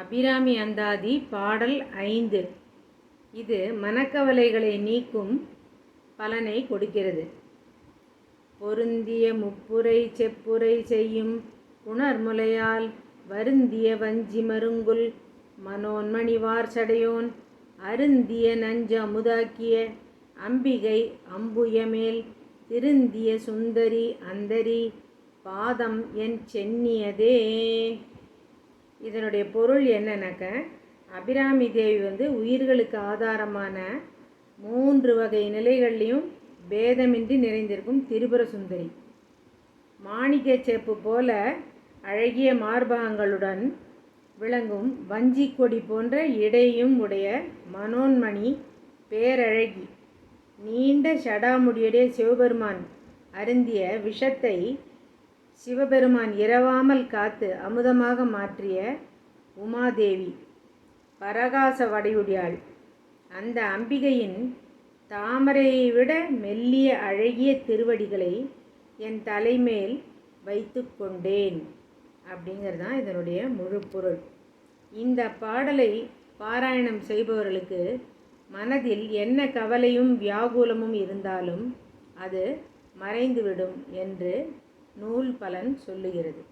அபிராமி அந்தாதி பாடல் ஐந்து. இது மனக்கவலைகளை நீக்கும் பலனை கொடுக்கிறது. பொருந்திய முப்புரை செப்புரை செய்யும் புணர்முலையால் வருந்திய வஞ்சி மருங்குல் மனோன்மணிவார் சடையோன் அருந்திய நஞ்சு அமுதாக்கிய அம்பிகை அம்புயமேல் திருந்திய சுந்தரி அந்தரி பாதம் என் சென்னியதே. இதனுடைய பொருள் என்னன்னாக்க அபிராமி தேவி வந்து உயிர்களுக்கு ஆதாரமான மூன்று வகை நிலைகள்லையும் பேதமின்றி நிறைந்திருக்கும் திரிபுர சுந்தரி. மாணிக்க சேப்பு போல அழகிய மார்பகங்களுடன் விளங்கும் வஞ்சி கொடி போன்ற இடையும் உடைய மனோன்மணி பேரழகி. நீண்ட சடாமுடியுடைய சிவபெருமான் அருந்திய விஷத்தை சிவபெருமான் இரவாமல் காத்து அமுதமாக மாற்றிய உமாதேவி பரகாச வடையுடையாள். அந்த அம்பிகையின் தாமரையை விட மெல்லிய அழகிய திருவடிகளை என் தலைமேல் வைத்து கொண்டேன் அப்படிங்கிறது தான் இதனுடைய முழு பொருள். இந்த பாடலை பாராயணம் செய்பவர்களுக்கு மனதில் என்ன கவலையும் வியாகுலமும் இருந்தாலும் அது மறைந்துவிடும் என்று நூல் பலன் சொல்லுகிறது.